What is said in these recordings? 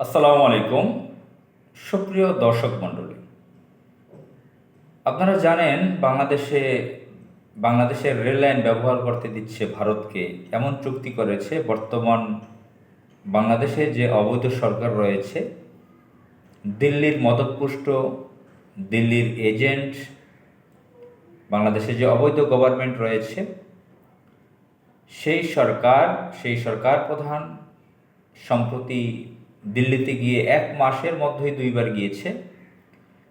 আসসালামু আলাইকুম। সুপ্রিয় দর্শক মণ্ডলী, আপনারা জানেন বাংলাদেশে, বাংলাদেশের রেল লাইন ব্যবহার করতে দিচ্ছে ভারতকে, এমন চুক্তি করেছে বর্তমান বাংলাদেশে যে অবৈধ সরকার রয়েছে, দিল্লির মদতপুষ্ট, দিল্লির এজেন্ট, বাংলাদেশে যে অবৈধ গভর্নমেন্ট রয়েছে, সেই সরকার সেই সরকার প্রধান সম্প্রতি দিল্লিতে গিয়ে এক মাসের মধ্যেই দুইবার গিয়েছে।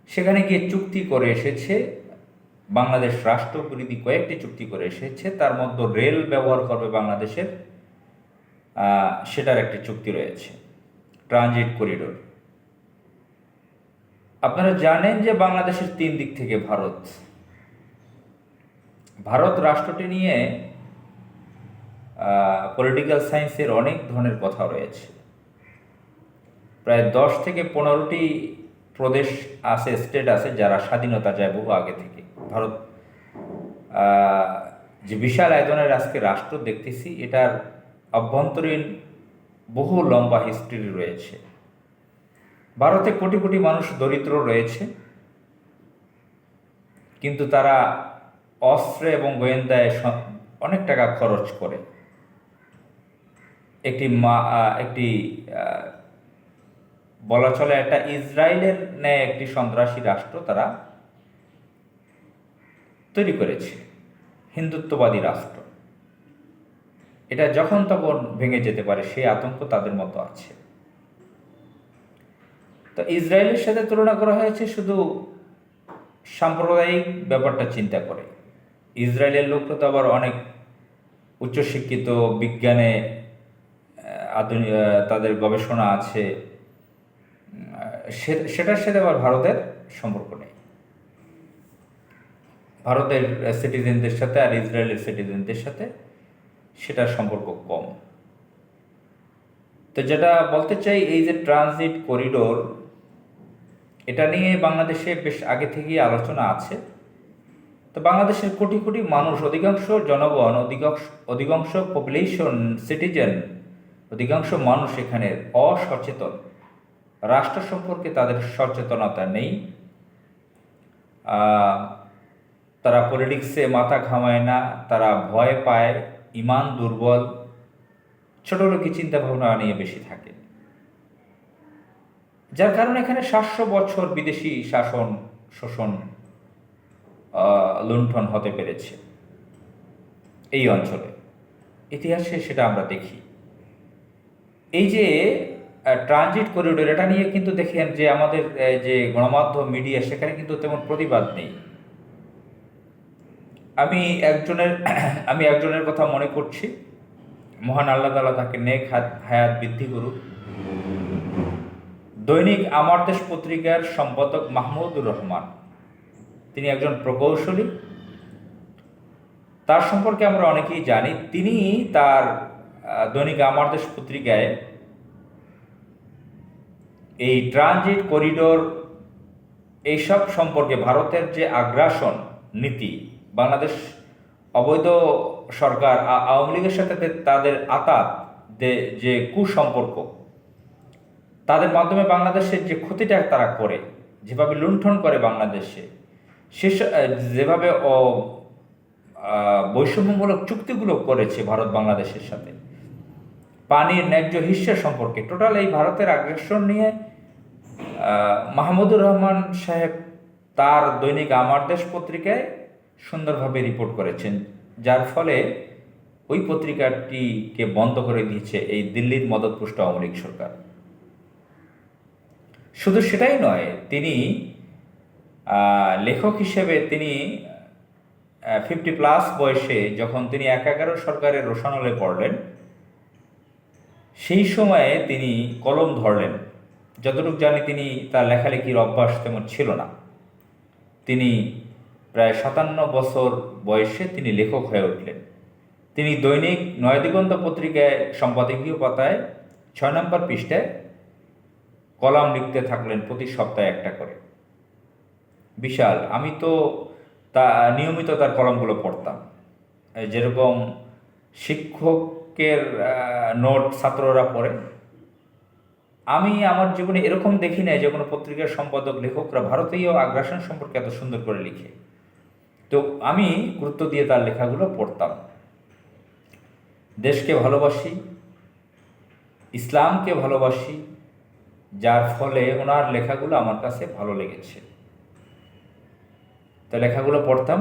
সেখানে গিয়ে চুক্তি করে এসেছে। বাংলাদেশ রাষ্ট্রবিরোধী কয়েকটি চুক্তি করে এসেছে। তার মধ্যে রেল ব্যবহার করবে বাংলাদেশের সেটার একটি চুক্তি রয়েছে। Transit corridor. আপনারা জানেন যে বাংলাদেশের তিন দিক থেকে ভারত। ভারত রাষ্ট্রটি নিয়ে পলিটিক্যাল সায়েন্সের অনেক ধরনের কথা রয়েছে। প্রায় দশ থেকে পনেরোটি প্রদেশ আছে স্টেট আছে, যারা স্বাধীনতা যায় বহু আগে থেকে। ভারত যে বিশাল আয়তনের আজকে রাষ্ট্র দেখতেছি, এটার অভ্যন্তরীণ বহু লম্বা হিস্ট্রি রয়েছে। ভারতে কোটি কোটি মানুষ দরিদ্র রয়েছে, কিন্তু তারা অস্ত্রে এবং গোয়েন্দায় অনেক টাকা খরচ করে। একটি মা একটি বলা চলে একটা ইসরায়েলের ন্যায় একটি সন্ত্রাসী রাষ্ট্র তারা তৈরি করেছে, হিন্দুত্ববাদী রাষ্ট্র। এটা যখন তখন ভেঙে যেতে পারে সেই আতঙ্ক তাদের মতো আছে। তো ইসরায়েলের সাথে তুলনা করা হয়েছে শুধু সাম্প্রদায়িক ব্যাপারটা চিন্তা করে। ইসরায়েলের লোকরা তো আবার অনেক উচ্চশিক্ষিত, বিজ্ঞানে আধুনিক তাদের গবেষণা আছে সেটার সাথে আবার ভারতের সম্পর্ক নেই। ভারতের সিটিজেনদের সাথে আর ইসরায়েলের সিটিজেনদের সাথে সেটার সম্পর্ক কম। তো যেটা বলতে চাই, এই যে ট্রানজিট করিডোর এটা নিয়ে বাংলাদেশে বেশ আগে থেকেই আলোচনা আছে। তো বাংলাদেশের কোটি কোটি মানুষ, অধিকাংশ জনগণ, অধিকাংশ অধিকাংশ পপুলেশন সিটিজেন অধিকাংশ মানুষ এখানে অসচেতন। রাষ্ট্র সম্পর্কে তাদের সচেতনতা নেই। তারা পলিটিক্সে মাথা ঘামায় না, তারা ভয় পায়, ইমান দুর্বল। ছোট লোকই চিন্তা ভাবনা নিয়ে বেশি থাকে। যার কারণে এখানে সাতশো বছর বিদেশি শাসন, শোষণ লুণ্ঠন হতে পেরেছে। এই অঞ্চলে। ইতিহাসে সেটা আমরা দেখি। এই যে ট্রানজিট করিডোর এটা নিয়ে কিন্তু দেখেন যে আমাদের যে গণমাধ্যম মিডিয়া সেখানে কিন্তু তেমন প্রতিবাদ নেই। আমি একজনের আমি একজনের কথা মনে করছি। মহান আল্লাহ তালা তাকে নেক হায়াত বৃদ্ধি করুক। দৈনিক আমার দেশ পত্রিকার সম্পাদক মাহমুদুর রহমান, তিনি একজন প্রকৌশলী। তার সম্পর্কে আমরা অনেকেই জানি। তিনি তার দৈনিক আমার দেশ পত্রিকায় এই ট্রানজিট করিডোর এইসব সম্পর্কে ভারতের যে আগ্রাসন নীতি, বাংলাদেশ অবৈধ সরকার আওয়ামী লীগের সাথে তাদের আতাত যে কুসম্পর্ক, তাদের মাধ্যমে বাংলাদেশের যে ক্ষতিটা তারা করে, যেভাবে লুণ্ঠন করে বাংলাদেশে সে যেভাবে বৈষম্যমূলক চুক্তিগুলো করেছে ভারত বাংলাদেশের সাথে, পানির ন্যায্য হিস্সা সম্পর্কে, টোটাল এই ভারতের আগ্রাসন নিয়ে মাহমুদুর রহমান সাহেব তার দৈনিক আমার দেশ পত্রিকায় সুন্দরভাবে রিপোর্ট করেছেন, যার ফলে ওই পত্রিকাটিকে বন্ধ করে দিয়েছে এই দিল্লির মদতপুষ্ট আওয়ামী লীগ সরকার। শুধু সেটাই নয়, তিনি লেখক হিসেবে তিনি ফিফটি প্লাস বয়সে যখন তিনি এক এগারো সরকারের রোশানলে পড়লেন, সেই সময়ে তিনি কলম ধরলেন। যতটুকু জানি তিনি তার লেখালেখির অভ্যাস তেমন ছিল না। তিনি প্রায় সাতান্ন বছর বয়সে তিনি লেখক হয়ে উঠলেন। তিনি দৈনিক নয়াদিগন্ত পত্রিকায় সম্পাদকীয় পাতায় ছয় নম্বর পৃষ্ঠায় কলাম লিখতে থাকলেন প্রতি সপ্তাহে একটা করে। বিশাল, আমি তো তা নিয়মিত তার কলমগুলো পড়তাম। যেরকম শিক্ষকের নোট ছাত্ররা পড়ে আমি আমার জীবনে এরকম দেখি নাই যে কোনো পত্রিকার সম্পাদক, লেখকরা ভারতীয় আগ্রাসন সম্পর্কে এত সুন্দর করে লিখে। তো আমি গুরুত্ব দিয়ে তার লেখাগুলো পড়তাম। দেশকে ভালোবাসি, ইসলামকে ভালোবাসি, যার ফলে ওনার লেখাগুলো আমার কাছে ভালো লেগেছে। তো লেখাগুলো পড়তাম।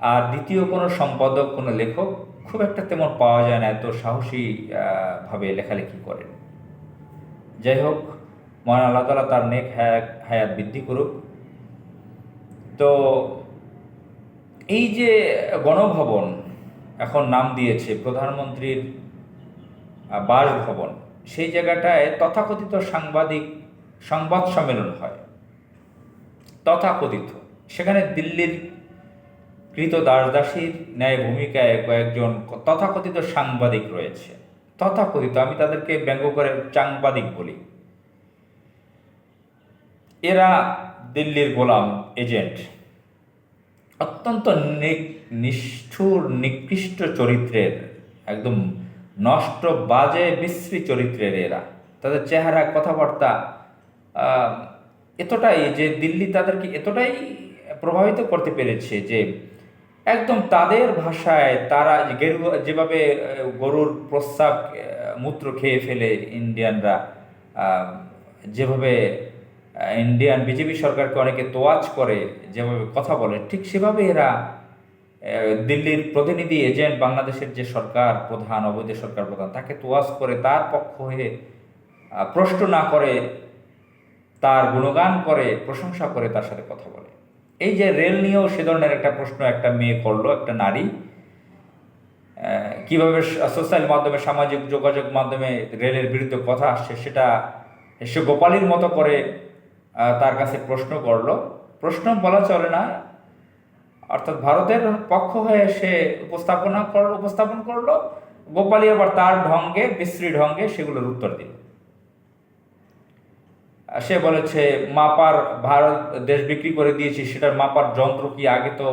আর দ্বিতীয় কোনো সম্পাদক, কোনো লেখক খুব একটা তেমন পাওয়া যায় না, এত সাহসী ভাবে লেখালেখি করেন। যাই হোক মহান আল্লাহ তালা তার নেক হায়াত বৃদ্ধি করুক। তো এই যে গণভবন এখন নাম দিয়েছে প্রধানমন্ত্রীর বাসভবন, সেই জায়গাটায় তথাকথিত সাংবাদিক সংবাদ সম্মেলন হয়। তথাকথিত। সেখানে দিল্লির কৃত দাসদাসীর ন্যায় ভূমিকায় কয়েকজন তথাকথিত সাংবাদিক রয়েছে। তথাকথিত, আমি তাদেরকে ব্যঙ্গ করে সাংবাদিক বলি। এরা দিল্লির গোলাম এজেন্ট। অত্যন্ত নিষ্ঠুর, নিকৃষ্ট চরিত্রের, একদম নষ্ট, বাজে, বিশ্রী চরিত্রের এরা। তাদের চেহারা, কথাবার্তা এতটাই যে দিল্লি তাদেরকে এতটাই প্রভাবিত করতে পেরেছে যে একদম তাদের ভাষায় তারা গেরু, যেভাবে গরুর প্রস্রাব মূত্র খেয়ে ফেলে ইন্ডিয়ানরা যেভাবে ইন্ডিয়ান বিজেপি সরকারকে অনেকে তোয়াজ করে, যেভাবে কথা বলে, ঠিক সেভাবে এরা দিল্লির প্রতিনিধি, এজেন্ট, বাংলাদেশের যে সরকার প্রধান, অবৈধ সরকার প্রধান, তাকে তোয়াজ করে তার পক্ষ হয়ে প্রশ্ন না করে, তার গুণগান করে, প্রশংসা করে তার সাথে কথা বলে। এই যে রেল নিয়েও সে ধরনের একটা প্রশ্ন একটা মেয়ে করল, একটা নারী। কীভাবে সোশ্যাল মাধ্যমে, সামাজিক যোগাযোগ মাধ্যমে রেলের বিরুদ্ধে কথা আসছে সেটা সে গোপালীর মতো করে তার কাছে প্রশ্ন করল। প্রশ্ন বলা চলে না। অর্থাৎ ভারতের পক্ষ হয়ে সে উপস্থাপনা করল উপস্থাপন করল। গোপালী আবার তার ঢঙ্গে, বিশ্রী ঢঙ্গে সেগুলোর উত্তর দিল। সে বলেছে, মাপার ভারত দেশ বিক্রি করে দিয়েছি, সেটার মাপার যন্ত্র কি আগে তো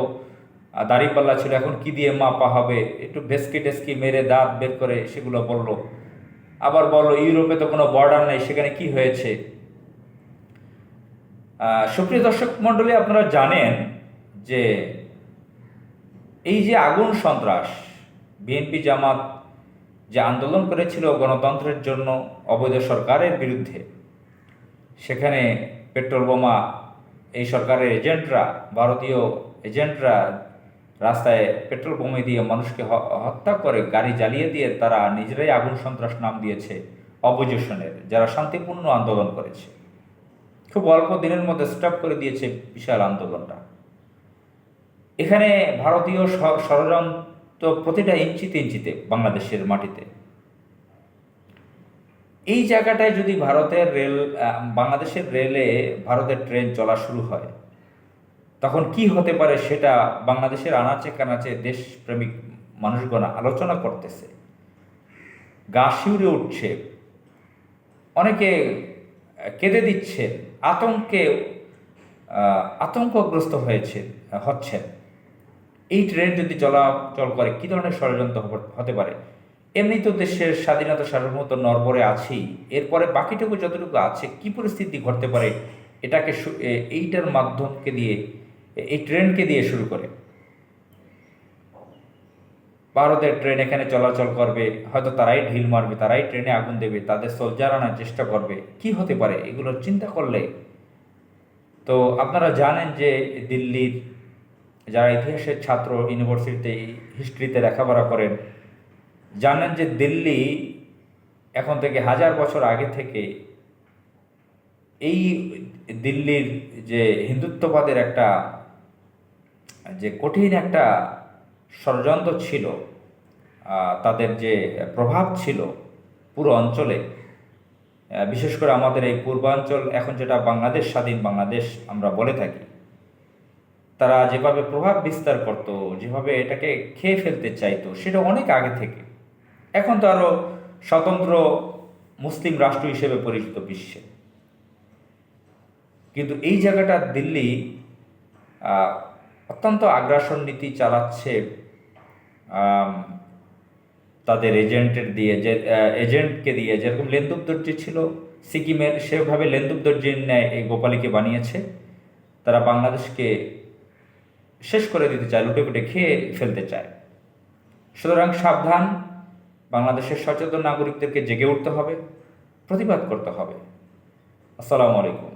দাঁড়িপাল্লা ছিল, এখন কি দিয়ে মাপা হবে? একটু ভেস্কি টেস্কি মেরে দাঁত বের করে সেগুলো বলল। আবার বলল, ইউরোপে তো কোনো বর্ডার নেই, সেখানে কি হয়েছে? সুপ্রিয় দর্শক মণ্ডলী, আপনারা জানেন যে এই যে আগুন সন্ত্রাস বিএনপি জামাত যে আন্দোলন করেছিল গণতন্ত্রের জন্য অবৈধ সরকারের বিরুদ্ধে সেখানে পেট্রোল বোমা এই সরকারের এজেন্টরা, ভারতীয় এজেন্টরা রাস্তায় পেট্রোল বোমা দিয়ে মানুষকে হত্যা করে, গাড়ি জ্বালিয়ে দিয়ে তারা নিজেরাই আগুন সন্ত্রাস নাম দিয়েছে অপোজিশনের, যারা শান্তিপূর্ণ আন্দোলন করেছে। খুব অল্প দিনের মধ্যে স্টপ করে দিয়েছে বিশাল আন্দোলনটা। এখানে ভারতীয় ষড়যন্ত্র প্রতিটা ইঞ্চিতে ইঞ্চিতে বাংলাদেশের মাটিতে। এই জায়গাটায় যদি ভারতের রেল বাংলাদেশের রেলে ভারতের ট্রেন চলা শুরু হয়, তখন কি হতে পারে সেটা বাংলাদেশের আনাচে কানাচে দেশপ্রেমিক মানুষগণ আলোচনা করতেছে। গা শিউরে উঠছে, অনেকে কেঁদে দিচ্ছেন আতঙ্কে আতঙ্কগ্রস্ত হয়েছে, হচ্ছেন। এই ট্রেন যদি চলাচল করে কি ধরনের ষড়যন্ত্র হতে পারে? এমনি তো দেশের স্বাধীনতা সার্বভৌমত্ব নরবরে আছেই। এরপরে বাকিটুকু যতটুকু আছে, কি পরিস্থিতি ঘটতে পারে, এটাকে এইটার মাধ্যমকে দিয়ে এই ট্রেনকে দিয়ে শুরু করে। ভারতের ট্রেন এখানে চলাচল করবে, হয়তো তারাই ঢিল মারবে, তারাই ট্রেনে আগুন দেবে, তাদের সোলজার আনার চেষ্টা করবে। কি হতে পারে, এগুলো চিন্তা করলে? তো আপনারা জানেন যে দিল্লির যারা ইতিহাসের ছাত্র ইউনিভার্সিটিতে হিস্ট্রিতে লেখাপড়া করেন জানেন যে দিল্লি এখন থেকে হাজার বছর আগে থেকে এই দিল্লির যে হিন্দুত্ববাদের একটা যে কঠিন একটা ষড়যন্ত্র ছিল তাদের যে প্রভাব ছিল পুরো অঞ্চলে বিশেষ করে আমাদের এই পূর্বাঞ্চল, এখন যেটা বাংলাদেশ, স্বাধীন বাংলাদেশ আমরা বলে থাকি, তারা যেভাবে প্রভাব বিস্তার করত, যেভাবে এটাকে খেয়ে ফেলতে চাইতো, সেটা অনেক আগে থেকে। এখন তো আরও স্বতন্ত্র মুসলিম রাষ্ট্র হিসেবে পরিচিত বিশ্বে। কিন্তু এই জায়গাটা দিল্লি অত্যন্ত আগ্রাসন নীতি চালাচ্ছে তাদের এজেন্টের দিয়ে, যে এজেন্টকে দিয়ে। যেরকম লেন্দুপ দর্জি ছিল সিকিমের, সেভাবে লেন্দুব দর্জির ন্যায় এই গোপালীকে বানিয়েছে। তারা বাংলাদেশকে শেষ করে দিতে চায় লুটে পুটে খেয়ে ফেলতে চায়। সুতরাং সাবধান বাংলাদেশের সচেতন নাগরিকদেরকে জেগে উঠতে হবে প্রতিবাদ করতে হবে। আসসালামু আলাইকুম।